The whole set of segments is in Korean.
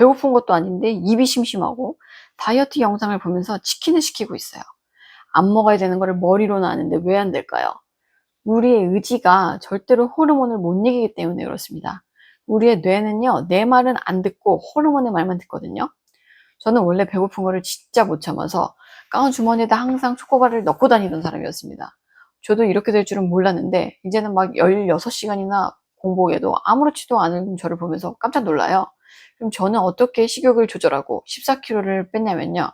배고픈 것도 아닌데 입이 심심하고 다이어트 영상을 보면서 치킨을 시키고 있어요. 안 먹어야 되는 거를 머리로는 아는데 왜 안 될까요? 우리의 의지가 절대로 호르몬을 못 이기기 때문에 그렇습니다. 우리의 뇌는요, 내 말은 안 듣고 호르몬의 말만 듣거든요. 저는 원래 배고픈 거를 진짜 못 참아서 가운 주머니에다 항상 초코바를 넣고 다니던 사람이었습니다. 저도 이렇게 될 줄은 몰랐는데, 이제는 막 16시간이나 공복에도 아무렇지도 않은 저를 보면서 깜짝 놀라요. 그럼 저는 어떻게 식욕을 조절하고 14kg를 뺐냐면요.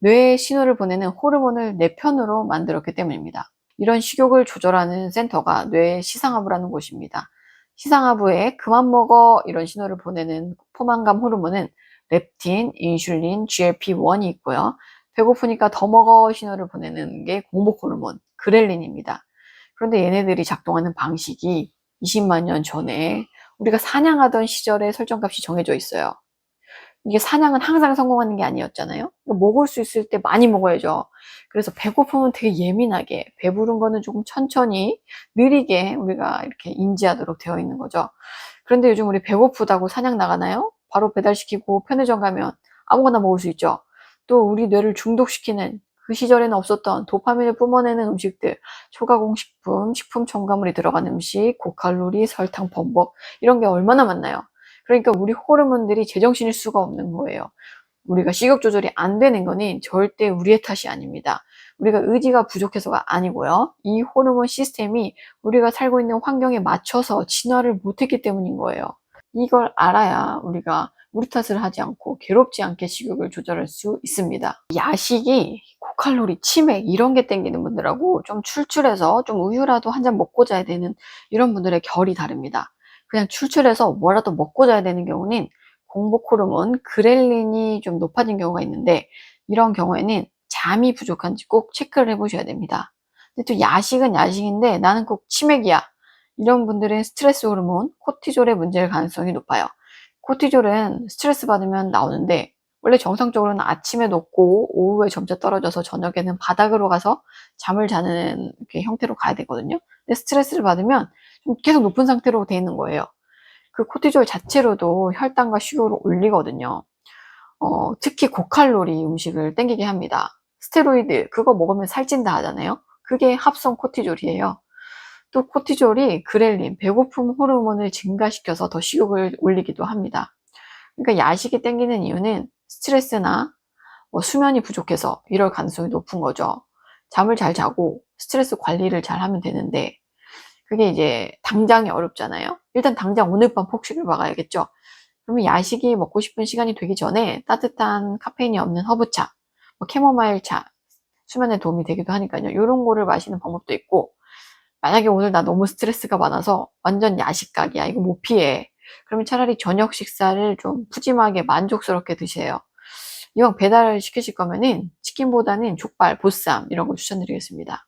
뇌에 신호를 보내는 호르몬을 내 편으로 만들었기 때문입니다. 이런 식욕을 조절하는 센터가 뇌의 시상하부라는 곳입니다. 시상하부에 그만 먹어 이런 신호를 보내는 포만감 호르몬은 렙틴, 인슐린, GLP-1이 있고요. 배고프니까 더 먹어 신호를 보내는 게 공복 호르몬, 그렐린입니다. 그런데 얘네들이 작동하는 방식이 20만 년 전에 우리가 사냥하던 시절의 설정값이 정해져 있어요. 이게 사냥은 항상 성공하는 게 아니었잖아요. 그러니까 먹을 수 있을 때 많이 먹어야죠. 그래서 배고프면 되게 예민하게, 배부른 거는 조금 천천히, 느리게 우리가 이렇게 인지하도록 되어 있는 거죠. 그런데 요즘 우리 배고프다고 사냥 나가나요? 바로 배달시키고 편의점 가면 아무거나 먹을 수 있죠. 또 우리 뇌를 중독시키는 그 시절에는 없었던 도파민을 뿜어내는 음식들, 초가공식품, 식품 첨가물이 들어간 음식, 고칼로리, 설탕, 범벅 이런 게 얼마나 많나요? 그러니까 우리 호르몬들이 제정신일 수가 없는 거예요. 우리가 식욕 조절이 안 되는 거는 절대 우리의 탓이 아닙니다. 우리가 의지가 부족해서가 아니고요. 이 호르몬 시스템이 우리가 살고 있는 환경에 맞춰서 진화를 못했기 때문인 거예요. 이걸 알아야 우리가 우리 탓을 하지 않고 괴롭지 않게 식욕을 조절할 수 있습니다. 야식이 고칼로리, 치맥 이런 게 땡기는 분들하고 좀 출출해서 좀 우유라도 한 잔 먹고 자야 되는 이런 분들의 결이 다릅니다. 그냥 출출해서 뭐라도 먹고 자야 되는 경우는 공복 호르몬 그렐린이 좀 높아진 경우가 있는데 이런 경우에는 잠이 부족한지 꼭 체크를 해보셔야 됩니다. 근데 또 야식은 야식인데 나는 꼭 치맥이야. 이런 분들은 스트레스 호르몬 코티졸의 문제일 가능성이 높아요. 코티졸은 스트레스 받으면 나오는데 원래 정상적으로는 아침에 높고 오후에 점차 떨어져서 저녁에는 바닥으로 가서 잠을 자는 형태로 가야 되거든요. 근데 스트레스를 받으면 좀 계속 높은 상태로 돼 있는 거예요. 그 코티졸 자체로도 혈당과 식욕을 올리거든요. 어, 특히 고칼로리 음식을 땡기게 합니다. 스테로이드 그거 먹으면 살찐다 하잖아요. 그게 합성 코티졸이에요. 또 코티졸이 그렐린, 배고픔 호르몬을 증가시켜서 더 식욕을 올리기도 합니다. 그러니까 야식이 땡기는 이유는 스트레스나 뭐 수면이 부족해서 이럴 가능성이 높은 거죠. 잠을 잘 자고 스트레스 관리를 잘 하면 되는데 그게 이제 당장이 어렵잖아요. 일단 당장 오늘 밤 폭식을 막아야겠죠. 그러면 야식이 먹고 싶은 시간이 되기 전에 따뜻한 카페인이 없는 허브차, 뭐 캐모마일 차, 수면에 도움이 되기도 하니까요. 이런 거를 마시는 방법도 있고 만약에 오늘 나 너무 스트레스가 많아서 완전 야식각이야. 이거 못 피해. 그러면 차라리 저녁 식사를 좀 푸짐하게 만족스럽게 드세요. 이왕 배달을 시키실 거면은 치킨보다는 족발, 보쌈 이런 거 추천드리겠습니다.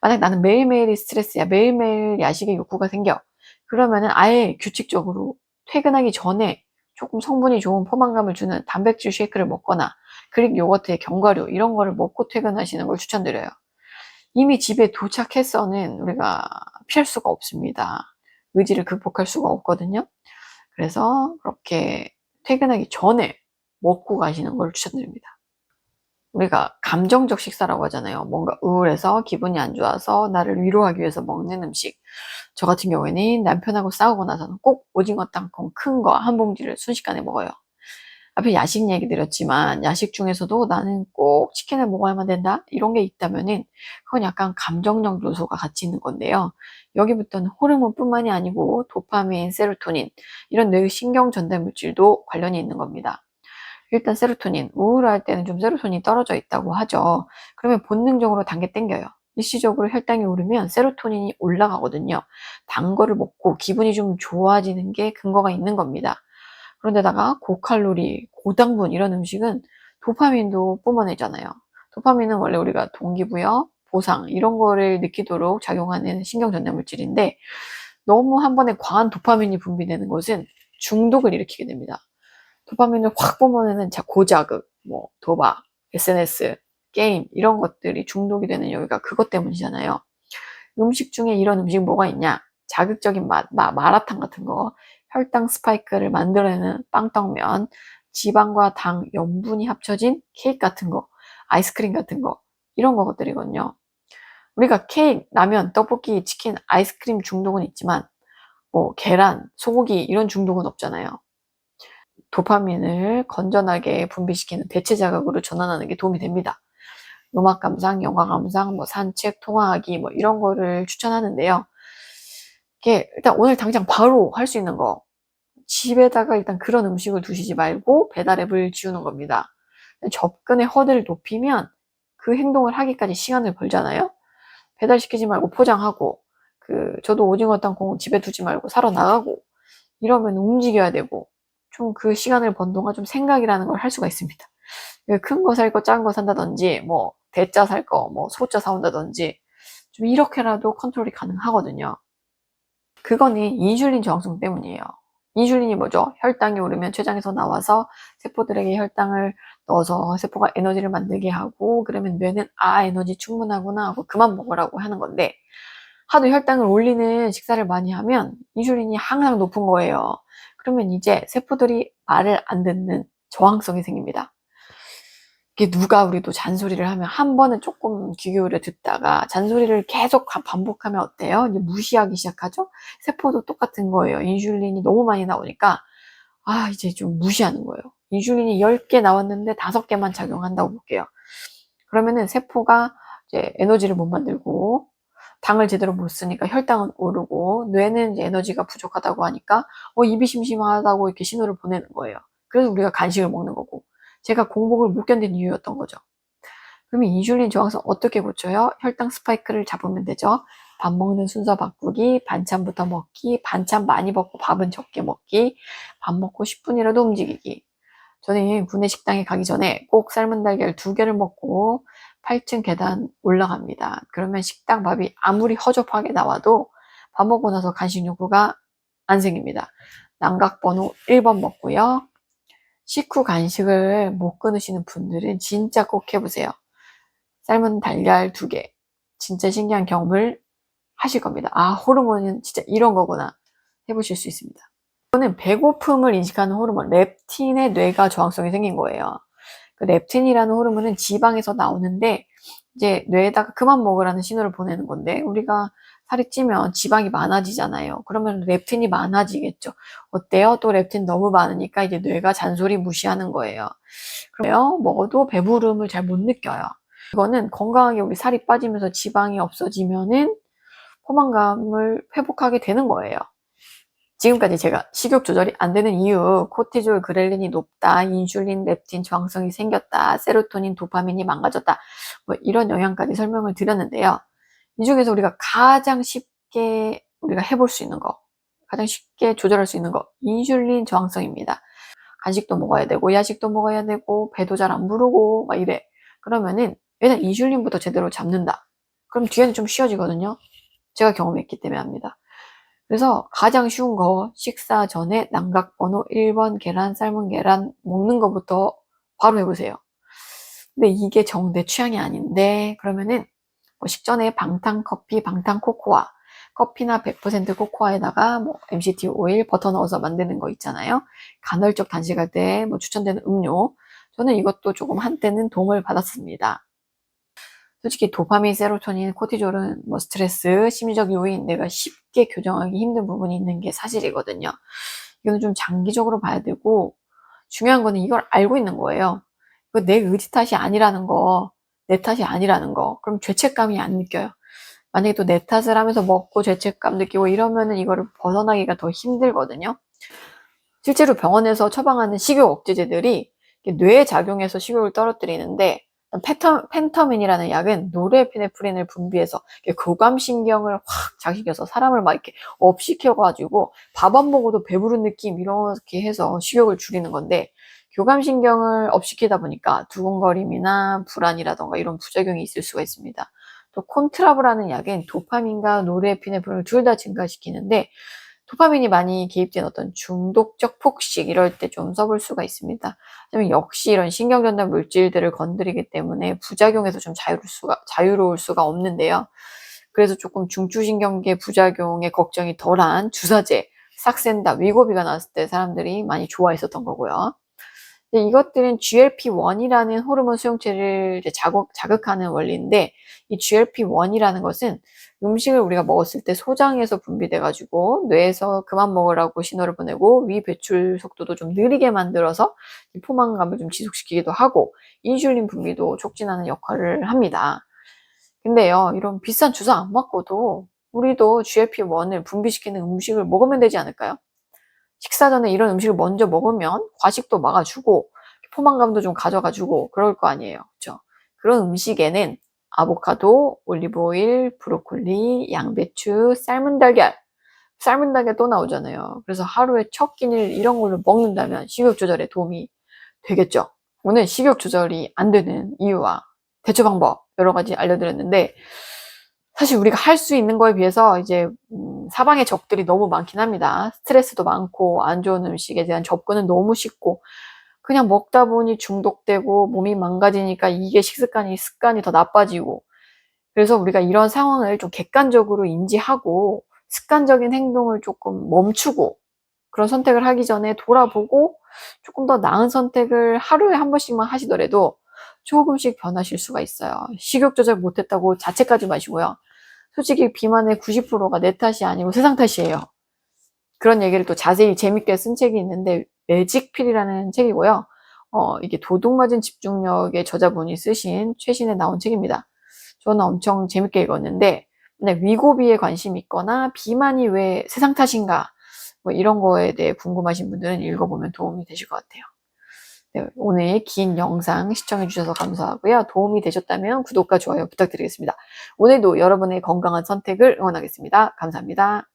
만약 나는 매일매일이 스트레스야. 매일매일 야식의 욕구가 생겨. 그러면은 아예 규칙적으로 퇴근하기 전에 조금 성분이 좋은 포만감을 주는 단백질 쉐이크를 먹거나 그릭 요거트에 견과류 이런 거를 먹고 퇴근하시는 걸 추천드려요. 이미 집에 도착해서는 우리가 피할 수가 없습니다. 의지를 극복할 수가 없거든요. 그래서 그렇게 퇴근하기 전에 먹고 가시는 걸 추천드립니다. 우리가 감정적 식사라고 하잖아요. 뭔가 우울해서 기분이 안 좋아서 나를 위로하기 위해서 먹는 음식. 저 같은 경우에는 남편하고 싸우고 나서는 꼭 오징어 땅콩 큰 거 한 봉지를 순식간에 먹어요. 앞에 야식 얘기 드렸지만 야식 중에서도 나는 꼭 치킨을 먹어야만 된다 이런 게 있다면은 그건 약간 감정적 요소가 같이 있는 건데요. 여기부터는 호르몬뿐만이 아니고 도파민, 세로토닌 이런 뇌의 신경 전달 물질도 관련이 있는 겁니다. 일단 세로토닌 우울할 때는 좀 세로토닌이 떨어져 있다고 하죠. 그러면 본능적으로 단게 땡겨요. 일시적으로 혈당이 오르면 세로토닌이 올라가거든요. 단 거를 먹고 기분이 좀 좋아지는 게 근거가 있는 겁니다. 그런데다가 고칼로리, 고당분 이런 음식은 도파민도 뿜어내잖아요. 도파민은 원래 우리가 동기부여, 보상 이런 거를 느끼도록 작용하는 신경 전달 물질인데 너무 한 번에 과한 도파민이 분비되는 것은 중독을 일으키게 됩니다. 도파민을 확 뿜어내는 고자극, 뭐 도박, SNS, 게임 이런 것들이 중독이 되는 여기가 그것 때문이잖아요. 음식 중에 이런 음식 뭐가 있냐? 자극적인 맛, 마, 마라탕 같은 거 혈당 스파이크를 만들어내는 빵떡면, 지방과 당, 염분이 합쳐진 케이크 같은 거, 아이스크림 같은 거, 이런 것들이거든요. 우리가 케이크, 라면, 떡볶이, 치킨, 아이스크림 중독은 있지만, 뭐, 계란, 소고기, 이런 중독은 없잖아요. 도파민을 건전하게 분비시키는 대체 자극으로 전환하는 게 도움이 됩니다. 음악 감상, 영화 감상, 뭐 산책, 통화하기 뭐 이런 거를 추천하는데요. 이게 일단 오늘 당장 바로 할 수 있는 거. 집에다가 일단 그런 음식을 두시지 말고 배달 앱을 지우는 겁니다. 접근의 허들을 높이면 그 행동을 하기까지 시간을 벌잖아요. 배달시키지 말고 포장하고 그 저도 오징어 땅콩 집에 두지 말고 사러 나가고 이러면 움직여야 되고 좀 그 시간을 번 동안 좀 생각이라는 걸 할 수가 있습니다. 큰 거 살 거, 작은 거 산다든지, 뭐, 대짜 살 거, 뭐, 소자 사온다든지, 좀 이렇게라도 컨트롤이 가능하거든요. 그거는 인슐린 저항성 때문이에요. 인슐린이 뭐죠? 혈당이 오르면 췌장에서 나와서 세포들에게 혈당을 넣어서 세포가 에너지를 만들게 하고, 그러면 뇌는 아, 에너지 충분하구나 하고 그만 먹으라고 하는 건데, 하도 혈당을 올리는 식사를 많이 하면 인슐린이 항상 높은 거예요. 그러면 이제 세포들이 말을 안 듣는 저항성이 생깁니다. 이게 누가 우리도 잔소리를 하면 한 번은 조금 귀 기울여 듣다가 잔소리를 계속 반복하면 어때요? 이제 무시하기 시작하죠? 세포도 똑같은 거예요. 인슐린이 너무 많이 나오니까 아 이제 좀 무시하는 거예요. 인슐린이 10개 나왔는데 5개만 작용한다고 볼게요. 그러면은 세포가 이제 에너지를 못 만들고 당을 제대로 못 쓰니까 혈당은 오르고 뇌는 이제 에너지가 부족하다고 하니까 어 입이 심심하다고 이렇게 신호를 보내는 거예요. 그래서 우리가 간식을 먹는 거고 제가 공복을 못 견딘 이유였던 거죠. 그러면 인슐린 저항성 어떻게 고쳐요? 혈당 스파이크를 잡으면 되죠. 밥 먹는 순서 바꾸기, 반찬부터 먹기, 반찬 많이 먹고 밥은 적게 먹기, 밥 먹고 10분이라도 움직이기. 저는 군내 식당에 가기 전에 꼭 삶은 달걀 두 개를 먹고 8층 계단 올라갑니다. 그러면 식당 밥이 아무리 허접하게 나와도 밥 먹고 나서 간식 욕구가 안 생깁니다. 남각번호 1번 먹고요. 식후 간식을 못 끊으시는 분들은 진짜 꼭 해보세요. 삶은 달걀 두 개. 진짜 신기한 경험을 하실 겁니다. 아, 호르몬은 진짜 이런 거구나. 해보실 수 있습니다. 이거는 배고픔을 인식하는 호르몬, 렙틴의 뇌가 저항성이 생긴 거예요. 그 렙틴이라는 호르몬은 지방에서 나오는데 이제 뇌에다가 그만 먹으라는 신호를 보내는 건데 우리가 살이 찌면 지방이 많아지잖아요. 그러면 렙틴이 많아지겠죠. 어때요? 또 렙틴 너무 많으니까 이제 뇌가 잔소리 무시하는 거예요. 그래요? 먹어도 배부름을 잘 못 느껴요. 이거는 건강하게 우리 살이 빠지면서 지방이 없어지면은 포만감을 회복하게 되는 거예요. 지금까지 제가 식욕 조절이 안 되는 이유, 코티졸, 그렐린이 높다, 인슐린, 렙틴 저항성이 생겼다, 세로토닌, 도파민이 망가졌다, 뭐 이런 영향까지 설명을 드렸는데요. 이 중에서 우리가 가장 쉽게 우리가 해볼 수 있는 거, 가장 쉽게 조절할 수 있는 거, 인슐린 저항성입니다. 간식도 먹어야 되고, 야식도 먹어야 되고, 배도 잘 안 부르고, 막 이래. 그러면은, 일단 인슐린부터 제대로 잡는다. 그럼 뒤에는 좀 쉬워지거든요. 제가 경험했기 때문에 합니다. 그래서 가장 쉬운 거 식사 전에 남각번호 1번 계란 삶은 계란 먹는 것부터 바로 해보세요. 근데 이게 정 내 취향이 아닌데 그러면은 뭐 식전에 방탄 커피, 방탄 코코아 커피나 100% 코코아에다가 뭐 MCT 오일, 버터 넣어서 만드는 거 있잖아요. 간헐적 단식할 때 뭐 추천되는 음료. 저는 이것도 조금 한때는 도움을 받았습니다. 솔직히 도파민, 세로토닌, 코티졸은 뭐 스트레스, 심리적 요인 내가 쉽게 교정하기 힘든 부분이 있는 게 사실이거든요. 이거는 좀 장기적으로 봐야 되고 중요한 거는 이걸 알고 있는 거예요. 이거 내 의지 탓이 아니라는 거, 내 탓이 아니라는 거. 그럼 죄책감이 안 느껴요. 만약에 또 내 탓을 하면서 먹고 죄책감 느끼고 이러면은 이거를 벗어나기가 더 힘들거든요. 실제로 병원에서 처방하는 식욕 억제제들이 뇌에 작용해서 식욕을 떨어뜨리는데 펜터, 펜터민이라는 약은 노르에피네프린을 분비해서 교감신경을 확 자극해서 사람을 막 이렇게 업시켜가지고 밥 안 먹어도 배부른 느낌 이렇게 해서 식욕을 줄이는 건데 교감신경을 업시키다 보니까 두근거림이나 불안이라던가 이런 부작용이 있을 수가 있습니다. 또 콘트라브라는 약은 도파민과 노르에피네프린을 둘 다 증가시키는데 도파민이 많이 개입된 어떤 중독적 폭식 이럴 때 좀 써볼 수가 있습니다. 역시 이런 신경전달 물질들을 건드리기 때문에 부작용에서 좀 자유로울 수가, 자유로울 수가 없는데요. 그래서 조금 중추신경계 부작용의 걱정이 덜한 주사제, 싹센다, 위고비가 나왔을 때 사람들이 많이 좋아했었던 거고요. 이것들은 GLP-1이라는 호르몬 수용체를 자극, 자극하는 원리인데 이 GLP-1이라는 것은 음식을 우리가 먹었을 때 소장에서 분비돼가지고 뇌에서 그만 먹으라고 신호를 보내고 위 배출 속도도 좀 느리게 만들어서 이 포만감을 좀 지속시키기도 하고 인슐린 분비도 촉진하는 역할을 합니다. 근데요, 이런 비싼 주사 안 맞고도 우리도 GLP-1을 분비시키는 음식을 먹으면 되지 않을까요? 식사 전에 이런 음식을 먼저 먹으면 과식도 막아주고 포만감도 좀 가져가주고 그럴 거 아니에요. 그죠? 그런 음식에는 아보카도, 올리브오일, 브로콜리, 양배추, 삶은 달걀, 삶은 달걀 또 나오잖아요. 그래서 하루에 첫 끼니를 이런 걸로 먹는다면 식욕 조절에 도움이 되겠죠. 오늘 식욕 조절이 안 되는 이유와 대처 방법 여러 가지 알려드렸는데 사실 우리가 할 수 있는 거에 비해서 이제 음, 사방의 적들이 너무 많긴 합니다. 스트레스도 많고 안 좋은 음식에 대한 접근은 너무 쉽고 그냥 먹다 보니 중독되고 몸이 망가지니까 이게 식습관이 습관이 더 나빠지고 그래서 우리가 이런 상황을 좀 객관적으로 인지하고 습관적인 행동을 조금 멈추고 그런 선택을 하기 전에 돌아보고 조금 더 나은 선택을 하루에 한 번씩만 하시더라도 조금씩 변하실 수가 있어요. 식욕 조절 못했다고 자책하지 마시고요. 솔직히 비만의 90%가 내 탓이 아니고 세상 탓이에요. 그런 얘기를 또 자세히 재밌게 쓴 책이 있는데 매직필이라는 책이고요. 어, 이게 도둑맞은 집중력의 저자분이 쓰신 최신에 나온 책입니다. 저는 엄청 재밌게 읽었는데 근데 위고비에 관심이 있거나 비만이 왜 세상 탓인가 뭐 이런 거에 대해 궁금하신 분들은 읽어보면 도움이 되실 것 같아요. 네, 오늘 긴 영상 시청해주셔서 감사하고요. 도움이 되셨다면 구독과 좋아요 부탁드리겠습니다. 오늘도 여러분의 건강한 선택을 응원하겠습니다. 감사합니다.